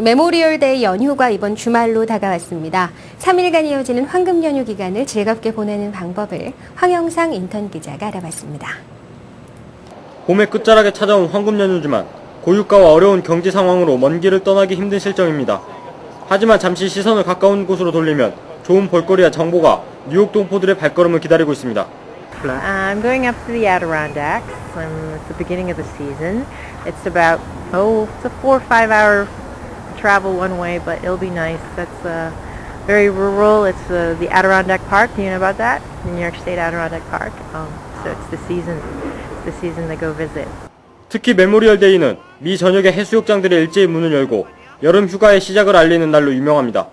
메모리얼 데이 연휴가 이번 주말로 다가왔습니다. 3일간 이어지는 황금 연휴 기간을 즐겁게 보내는 방법을 황영상 인턴 기자가 알아봤습니다. 봄의 끝자락에 찾아온 황금 연휴지만 고유가와 어려운 경제 상황으로 먼 길을 떠나기 힘든 실정입니다. 하지만 잠시 시선을 가까운 곳으로 돌리면 좋은 볼거리와 정보가 뉴욕 동포들의 발걸음을 기다리고 있습니다. I'm going up to the Adirondacks. Um, it's the beginning of the season. It's about oh, it's a four or five hour travel one way, but it'll be nice. That's uh, very rural. It's uh, the Adirondack Park. Do you know about that? The New York State Adirondack Park. Um, so it's the season. It's the season to go visit. 특히 메모리얼 데이는 미 전역의 해수욕장들이 일제히 문을 열고 여름 휴가의 시작을 알리는 날로 유명합니다.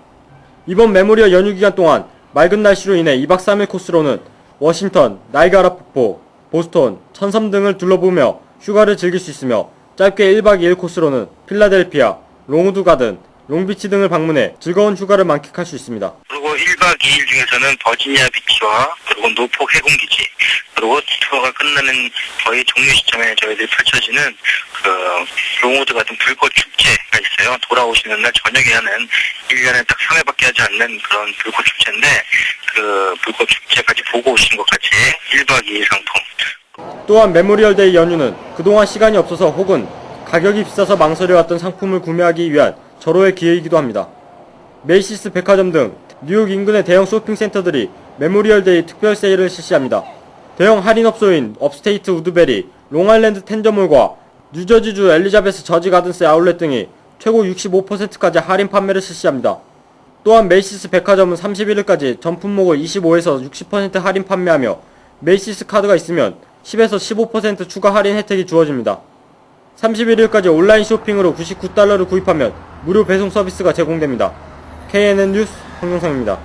이번 메모리얼 연휴 기간 동안 맑은 날씨로 인해 2박 3일 코스로는 워싱턴, 나이가라 폭포, 보스턴, 천섬 등을 둘러보며 휴가를 즐길 수 있으며 짧게 1박 2일 코스로는 필라델피아, 롱우드 가든, 롱비치 등을 방문해 즐거운 휴가를 만끽할 수 있습니다. 그리고 1박 2일 중에서는 버지니아 비치와 그리고 노폭 해군기지 그리고 투어가 끝나는 거의 종료 시점에 저희들이 펼쳐지는 그 롱우드 같은 불꽃 축제가 있어요. 돌아오시는 날 저녁에 하는 1년에 딱 3회밖에 하지 않는 그런 불꽃 축제인데 그 불꽃 축제까지 보고 오신 것 같이 1박 2일 상품 또한 메모리얼 데이 연휴는 그동안 시간이 없어서 혹은 가격이 비싸서 망설여왔던 상품을 구매하기 위한 절호의 기회이기도 합니다. 메이시스 백화점 등 뉴욕 인근의 대형 쇼핑센터들이 메모리얼 데이 특별 세일을 실시합니다. 대형 할인업소인 업스테이트 우드베리, 롱아일랜드 텐저몰과 뉴저지주 엘리자베스 저지 가든스 아울렛 등이 최고 65%까지 할인 판매를 실시합니다. 또한 메이시스 백화점은 31일까지 전 품목을 25에서 60% 할인 판매하며 메이시스 카드가 있으면 10에서 15% 추가 할인 혜택이 주어집니다. 31일까지 온라인 쇼핑으로 99달러를 구입하면 무료 배송 서비스가 제공됩니다. KNN 뉴스 홍영상입니다.